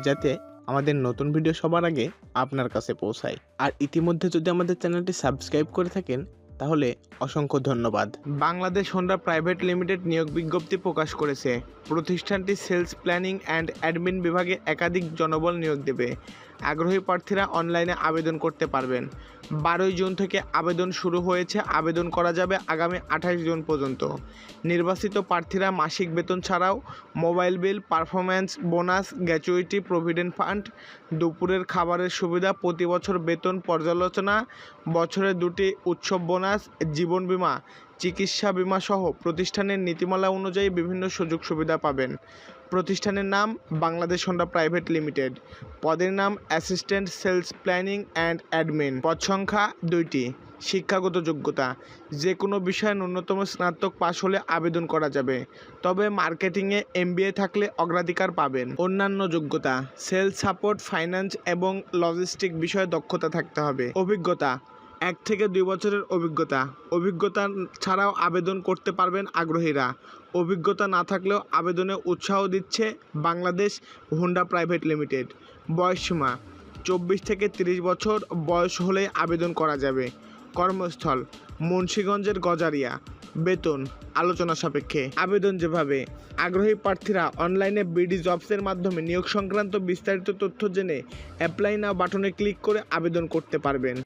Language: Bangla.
যাতে আমাদের নতুন ভিডিও সবার আগে আপনার কাছে পৌঁছায়। আর ইতিমধ্যে যদি আমাদের চ্যানেলটি সাবস্ক্রাইব করে থাকেন, তাহলে অসংখ্য ধন্যবাদ। বাংলাদেশ হোন্ডা প্রাইভেট লিমিটেড নিয়োগ বিজ্ঞপ্তি প্রকাশ করেছে। প্রতিষ্ঠানটি সেলস প্ল্যানিং অ্যান্ড অ্যাডমিন বিভাগে একাধিক জনবল নিয়োগ দেবে। আগ্রহী প্রার্থীরা অনলাইনে আবেদন করতে পারবেন। বারোই জুন থেকে আবেদন শুরু হয়েছে। আবেদন করা যাবে আগামী আঠাশ জুন পর্যন্ত। নির্বাচিত প্রার্থীরা মাসিক বেতন ছাড়াও mobile bill performance bonus gratuity provident fund দুপুরের খাবারের সুবিধা, প্রতি বছর বেতন পর্যালোচনা, বছরে দুটি উৎসব বোনাস জীবন বীমা চিকিৎসা বীমা সহ প্রতিষ্ঠানের নীতিমালা অনুযায়ী বিভিন্ন সুযোগ সুবিধা পাবেন। প্রতিষ্ঠানের নাম বাংলাদেশ হন্ডা প্রাইভেট লিমিটেড। পদের নাম assistant sales planning and admin. পদ সংখ্যা দুইটি। শিক্ষাগত যোগ্যতা। যে কোনো বিষয়ে ন্যূনতম স্নাতক পাশ হলে আবেদন করা যাবে। তবে মার্কেটিংয়ে এমবিএ থাকলে অগ্রাধিকার পাবেন। অন্যান্য যোগ্যতা। সেলস সাপোর্ট, ফাইন্যান্স এবং লজিস্টিক বিষয়ে দক্ষতা থাকতে হবে। অভিজ্ঞতা। এক থেকে দুই বছরের অভিজ্ঞতা। অভিজ্ঞতা ছাড়াও আবেদন করতে পারবেন আগ্রহীরা। অভিজ্ঞতা না থাকলেও আবেদনে উৎসাহ দিচ্ছে বাংলাদেশ হোন্ডা প্রাইভেট লিমিটেড। বয়সসীমা, চব্বিশ থেকে তিরিশ বছর বয়স হলে আবেদন করা যাবে। কর্মস্থল, মুন্সীগঞ্জের গজারিয়া। বেতন, আলোচনা সাপেক্ষে। আবেদন যেভাবে, আগ্রহী প্রার্থীরা অনলাইনে বিডি জবসের মাধ্যমে নিয়োগ সংক্রান্ত বিস্তারিত তথ্য জেনে অ্যাপ্লাই না বাটনে ক্লিক করে আবেদন করতে পারবেন।